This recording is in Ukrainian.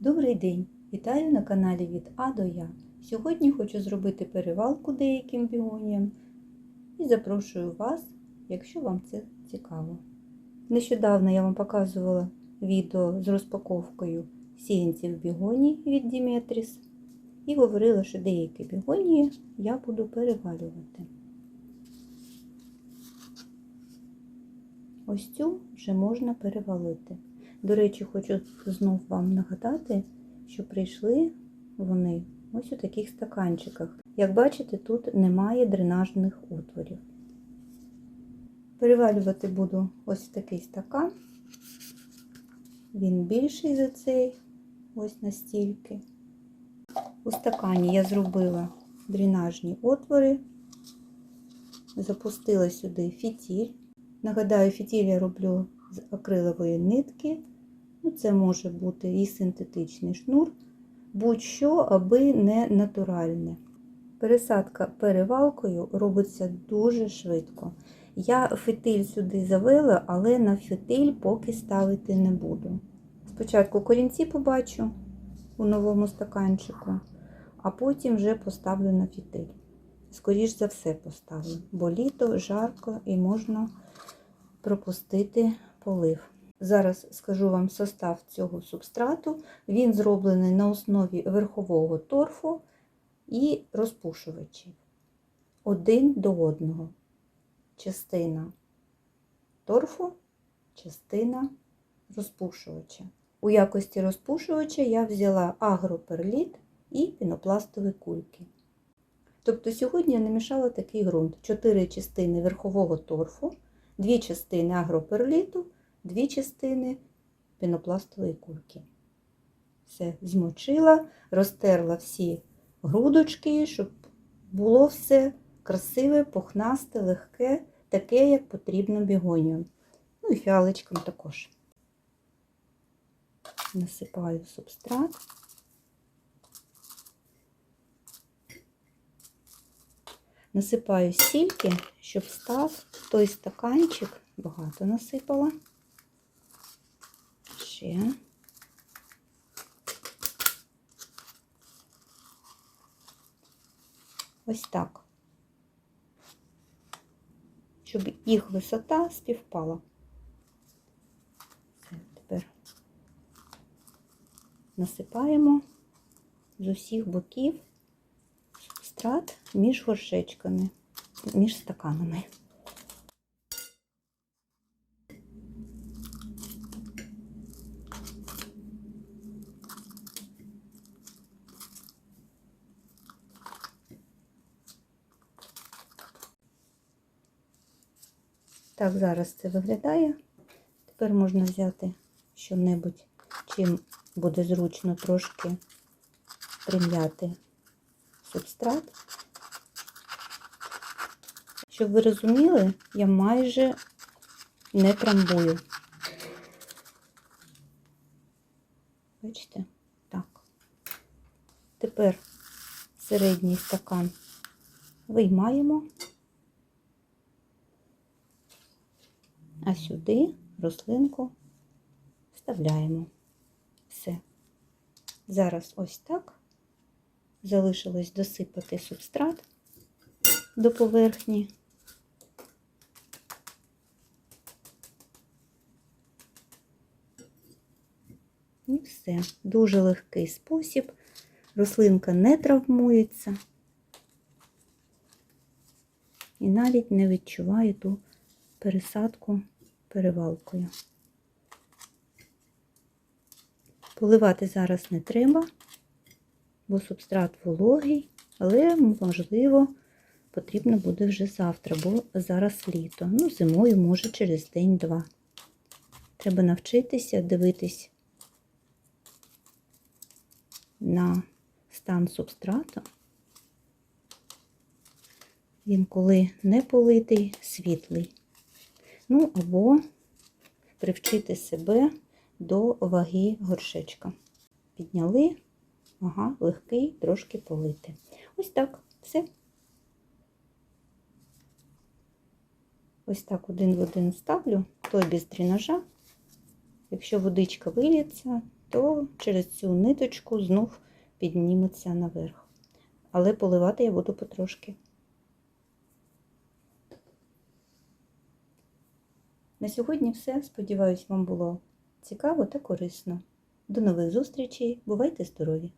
Добрий день! Вітаю на каналі від А до Я. Сьогодні хочу зробити перевалку деяким бігоніям і запрошую вас, якщо вам це цікаво. Нещодавно я вам показувала відео з розпаковкою сіянців бігоній від Діметріс і говорила, що деякі бігонії я буду перевалювати. Ось цю вже можна перевалити. До речі, хочу знов вам нагадати, що прийшли вони ось у таких стаканчиках. Як бачите, тут немає дренажних отворів. Перевалювати буду ось в такий стакан. Він більший за цей, ось настільки. У стакані я зробила дренажні отвори, запустила сюди фітіль. Нагадаю, фітіль я роблю з акрилової нитки. Ну, Це може бути і синтетичний шнур, будь-що, аби не натуральне. Пересадка перевалкою робиться дуже швидко. Я фитиль сюди завела, але на фитиль поки ставити не буду. Спочатку корінці побачу у новому стаканчику, а потім вже поставлю на фітиль. Скоріш за все поставлю, бо літо жарко і можна пропустити полив. Зараз скажу вам состав цього субстрату. Він зроблений на основі верхового торфу і розпушувачів. Один до одного. Частина торфу, частина розпушувача. У якості розпушувача я взяла агроперліт і пінопластові кульки. Тобто сьогодні я намішала такий ґрунт: 4 частини верхового торфу, 2 частини агроперліту, 2 частини пінопластової кульки. Все, змочила, розтерла всі грудочки, щоб було все красиве, пухнасте, легке, таке, як потрібно бігонію. Ну і фіалочкам також. Насипаю субстрат. Насипаю стільки, щоб став той стаканчик, багато насипала. Ще. Ось так. Щоб їх висота співпала. Тепер насипаємо з усіх боків субстрат між горшечками, між стаканами. Так, зараз це виглядає. Тепер можна взяти що-небудь, чим буде зручно трошки прим'яти субстрат. Щоб ви розуміли, я майже не трамбую. Бачите? Так. Тепер середній стакан виймаємо, а сюди рослинку вставляємо. Все. Зараз ось так. Залишилось досипати субстрат до поверхні. І все. Дуже легкий спосіб. Рослинка не травмується і навіть не відчуває ту пересадку перевалкою. Поливати зараз не треба, бо субстрат вологий, але, можливо, потрібно буде вже завтра, бо зараз літо. Ну, зимою, може, через день-два. Треба навчитися дивитись на стан субстрату. Він, коли не политий, світлий. Ну, або привчити себе до ваги горшечка. Підняли, ага, легкий, трошки полити. Ось так, все. Ось так один в один ставлю, той без дренажа. Якщо водичка виліться, то через цю ниточку знов підніметься наверх. Але поливати я буду потрошки. На сьогодні все. Сподіваюсь, вам було цікаво та корисно. До нових зустрічей. Бувайте здорові!